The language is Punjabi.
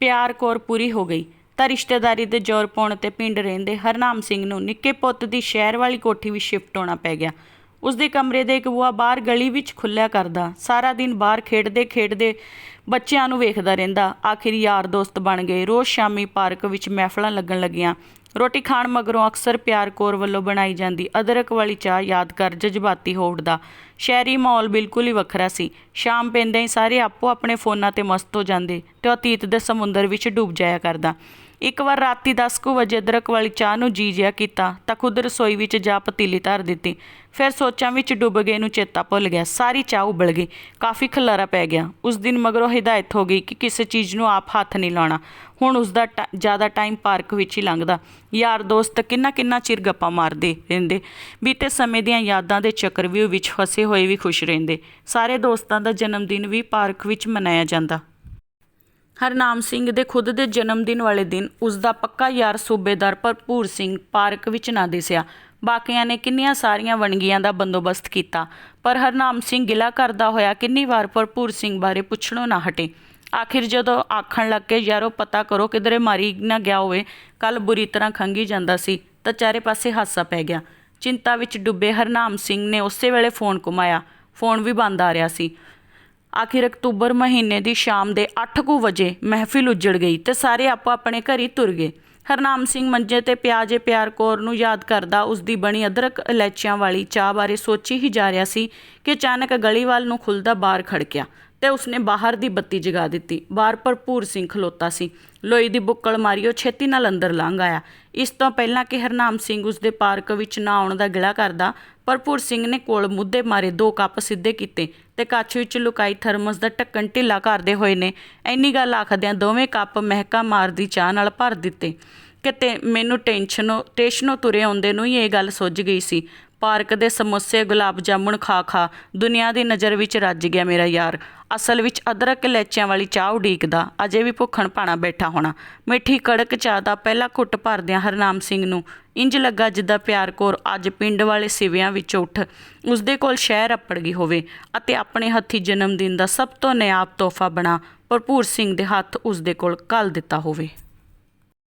ਪਿਆਰ ਕੌਰ ਪੂਰੀ ਹੋ ਗਈ। ਤਾਂ ਰਿਸ਼ਤੇਦਾਰੀ ਦੇ ਜ਼ੋਰ ਪਾਉਣ ਤੇ ਪਿੰਡ ਰਹਿੰਦੇ ਹਰਨਾਮ ਸਿੰਘ ਨੂੰ ਨਿੱਕੇ ਪੁੱਤ ਦੀ ਸ਼ਹਿਰ ਵਾਲੀ ਕੋਠੀ ਵਿੱਚ ਸ਼ਿਫਟ ਹੋਣਾ ਪੈ ਗਿਆ। ਉਸ ਦੇ ਕਮਰੇ ਦੇ ਇੱਕ ਬੂਹਾ ਬਾਹਰ ਗਲੀ ਵਿੱਚ ਖੁੱਲਿਆ ਕਰਦਾ। ਸਾਰਾ ਦਿਨ ਬਾਹਰ ਖੇਡਦੇ ਖੇਡਦੇ ਬੱਚਿਆਂ ਨੂੰ ਵੇਖਦਾ ਰਹਿੰਦਾ। ਆਖਿਰ ਯਾਰ ਦੋਸਤ ਬਣ ਗਏ। ਰੋਜ਼ ਸ਼ਾਮੀ ਪਾਰਕ ਵਿੱਚ ਮਹਿਫਲਾਂ ਲੱਗਣ ਲੱਗੀਆਂ। ਰੋਟੀ ਖਾਣ ਮਗਰੋਂ ਅਕਸਰ ਪਿਆਰ ਕੌਰ ਵੱਲੋਂ ਬਣਾਈ ਜਾਂਦੀ ਅਦਰਕ ਵਾਲੀ ਚਾਹ ਯਾਦਗਾਰ ਜਜ਼ਬਾਤੀ ਹੋ ਉੱਠਦਾ ਸ਼ਹਿਰੀ ਮਾਹੌਲ ਬਿਲਕੁਲ ਹੀ ਵੱਖਰਾ ਸੀ। ਸ਼ਾਮ ਪੈਂਦਿਆਂ ਹੀ ਸਾਰੇ ਆਪੋ ਆਪਣੇ ਫੋਨਾਂ ਤੇ ਮਸਤ ਹੋ ਜਾਂਦੇ ਤੇ ਉਹ ਅਤੀਤ ਦੇ ਸਮੁੰਦਰ ਵਿੱਚ ਡੁੱਬ ਜਾਇਆ ਕਰਦਾ। ਇੱਕ ਵਾਰ ਰਾਤੀ 10 ਕੁ ਵਜੇ ਅਦਰਕ ਵਾਲੀ ਚਾਹ ਨੂੰ ਜੀ ਜਿਆ ਕੀਤਾ ਤਾਂ ਖੁਦ ਰਸੋਈ ਵਿੱਚ ਜਾ ਪਤੀਲੀ ਧਰ ਦਿੱਤੀ। ਫਿਰ ਸੋਚਾਂ ਵਿੱਚ ਡੁੱਬ ਗਏ ਨੂੰ ਚੇਤਾ ਭੁੱਲ ਗਿਆ। ਸਾਰੀ ਚਾਹ ਉਬਲ ਗਈ। ਕਾਫੀ ਖਲਾਰਾ ਪੈ ਗਿਆ। ਉਸ ਦਿਨ ਮਗਰੋਂ ਹਦਾਇਤ ਹੋ ਗਈ ਕਿ ਕਿਸੇ ਚੀਜ਼ ਨੂੰ ਆਪ ਹੱਥ ਨਹੀਂ ਲਾਉਣਾ। ਹੁਣ ਉਸ ਦਾ ਜ਼ਿਆਦਾ ਟਾਈਮ ਪਾਰਕ ਵਿੱਚ ਹੀ ਲੰਘਦਾ। ਯਾਰ ਦੋਸਤ ਕਿੰਨਾ ਕਿੰਨਾ ਚਿਰ ਗੱਪਾਂ ਮਾਰਦੇ ਰਹਿੰਦੇ। ਬੀਤੇ ਸਮੇਂ ਦੀਆਂ ਯਾਦਾਂ ਦੇ ਚੱਕਰਵਿਊਹ ਵਿੱਚ ਫਸੇ ਹੋਏ ਵੀ ਖੁਸ਼ ਰਹਿੰਦੇ। ਸਾਰੇ ਦੋਸਤਾਂ ਦਾ ਜਨਮ ਦਿਨ ਵੀ ਪਾਰਕ ਵਿੱਚ ਮਨਾਇਆ ਜਾਂਦਾ। ਹਰਨਾਮ ਸਿੰਘ ਦੇ ਖੁਦ ਦੇ ਜਨਮ ਦਿਨ ਵਾਲੇ ਦਿਨ ਉਸ ਦਾ ਪੱਕਾ ਯਾਰ ਸੂਬੇਦਾਰ ਭਰਪੂਰ ਸਿੰਘ ਪਾਰਕ ਵਿੱਚ ਨਾ ਦਿਸਿਆ। ਬਾਕੀਆਂ ਨੇ ਕਿੰਨੀਆਂ ਸਾਰੀਆਂ ਵਣਗੀਆਂ ਦਾ ਬੰਦੋਬਸਤ ਕੀਤਾ। ਪਰ ਹਰਨਾਮ ਸਿੰਘ ਗਿਲਾ ਕਰਦਾ ਹੋਇਆ ਕਿੰਨੀ ਵਾਰ ਭਰਪੂਰ ਸਿੰਘ ਬਾਰੇ ਪੁੱਛਣੋਂ ਨਾ ਹਟੇ। ਆਖਿਰ ਜਦੋਂ ਆਖਣ ਲੱਗ ਕੇ ਯਾਰੋ, ਪਤਾ ਕਰੋ ਕਿਧਰੇ ਮਾਰੀ ਨਾ ਗਿਆ ਹੋਵੇ ਕੱਲ ਬੁਰੀ ਤਰ੍ਹਾਂ ਖੰਗੀ ਜਾਂਦਾ ਸੀ, ਤਾਂ ਚਾਰੇ ਪਾਸੇ ਹਾਸਾ ਪੈ ਗਿਆ। ਚਿੰਤਾ ਵਿੱਚ ਡੁੱਬੇ ਹਰਨਾਮ ਸਿੰਘ ਨੇ ਉਸੇ ਵੇਲੇ ਫੋਨ ਘੁਮਾਇਆ। ਫੋਨ ਵੀ ਬੰਦ ਆ ਰਿਹਾ ਸੀ। ਆਖਿਰ ਅਕਤੂਬਰ ਮਹੀਨੇ ਦੀ ਸ਼ਾਮ ਦੇ 8 ਕੁ ਵਜੇ ਮਹਿਫਿਲ ਉੱਜੜ ਗਈ ਤੇ ਸਾਰੇ ਆਪੋ ਆਪਣੇ ਘਰ ਹੀ ਤੁਰ ਗਏ। ਹਰਨਾਮ ਸਿੰਘ ਮੰਜੇ ਤੇ ਪਿਆਜੇ ਪਿਆਰ ਕੌਰ ਨੂੰ ਯਾਦ ਕਰਦਾ ਉਸ ਦੀ ਬਣੀ ਅਦਰਕ ਇਲਾਇਚੀਆਂ ਵਾਲੀ ਚਾਹ ਬਾਰੇ ਸੋਚੀ ਹੀ ਜਾ ਰਿਹਾ ਸੀ ਕਿ ਅਚਾਨਕ ਗਲੀ ਵੱਲ ਨੂੰ ਖੁੱਲਦਾ ਬਾਰ ਖੜਕਿਆ। ਤੇ ਉਸਨੇ ਬਾਹਰ ਦੀ ਬੱਤੀ ਜਗਾ ਦਿੱਤੀ। ਬਾਹਰ ਭਰਪੂਰ ਸਿੰਘ ਖਲੋਤਾ ਸੀ। ਲੋਈ ਦੀ ਬੁੱਕਲ ਮਾਰੀ, ਉਹ ਛੇਤੀ ਨਾਲ ਅੰਦਰ ਲੰਘ ਆਇਆ। ਇਸ ਤੋਂ ਪਹਿਲਾਂ ਕਿ ਹਰਨਾਮ ਸਿੰਘ ਉਸਦੇ ਪਾਰਕ ਵਿੱਚ ਨਾ ਆਉਣ ਦਾ ਗਿਲਾ ਕਰਦਾ, ਭਰਪੂਰ ਸਿੰਘ ਨੇ ਕੋਲ ਮੁੱਦੇ ਮਾਰੇ ਦੋ ਕੱਪ ਸਿੱਧੇ ਕੀਤੇ ਤੇ ਕੱਚ ਵਿੱਚ ਲੁਕਾਈ ਥਰਮਸ ਦਾ ਢੱਕਣ ਢਿੱਲਾ ਕਰਦੇ ਹੋਏ ਨੇ ਇੰਨੀ ਗੱਲ ਆਖਦਿਆਂ ਦੋਵੇਂ ਕੱਪ ਮਹਿਕਾ ਮਾਰਦੀ ਚਾਹ ਨਾਲ ਭਰ ਦਿੱਤੇ। ਕਿਤੇ ਮੈਨੂੰ ਟੈਨਸ਼ਨੋ ਟੇਸ਼ਨੋਂ ਤੁਰੇ ਆਉਂਦੇ ਨੂੰ ਹੀ ਇਹ ਗੱਲ ਸੁੱਝ ਗਈ ਸੀ। ਪਾਰਕ ਦੇ ਸਮੋਸੇ, ਗੁਲਾਬ ਜਾਮੁਨ ਖਾ ਖਾ ਦੁਨੀਆ ਦੀ ਨਜ਼ਰ ਵਿੱਚ ਰੱਜ ਗਿਆ ਮੇਰਾ ਯਾਰ। ਅਸਲ ਵਿੱਚ ਅਦਰਕ ਲੈਚਿਆਂ ਵਾਲੀ ਚਾਹ ਉਡੀਕਦਾ, ਅਜੇ ਵੀ ਭੁੱਖਣ ਭਾਣਾ ਬੈਠਾ ਹੋਣਾ। ਮਿੱਠੀ ਕੜਕ ਚਾਹ ਦਾ ਪਹਿਲਾ ਘੁੱਟ ਭਰਦਿਆਂ ਹਰਨਾਮ ਸਿੰਘ ਨੂੰ ਇੰਜ ਲੱਗਾ ਜਿੱਦਾਂ ਪਿਆਰ ਕੌਰ ਅੱਜ ਪਿੰਡ ਵਾਲੇ ਸਿਵਿਆਂ ਵਿੱਚ ਉੱਠ ਉਸਦੇ ਕੋਲ ਸ਼ਹਿਰ ਅੱਪੜ ਗਈ ਹੋਵੇ ਅਤੇ ਆਪਣੇ ਹੱਥੀ ਜਨਮ ਦਿਨ ਦਾ ਸਭ ਤੋਂ ਨਿਆਬ ਤੋਹਫਾ ਬਣਾ ਭਰਪੂਰ ਸਿੰਘ ਦੇ ਹੱਥ ਉਸਦੇ ਕੋਲ ਕੱਲ ਦਿੱਤਾ ਹੋਵੇ।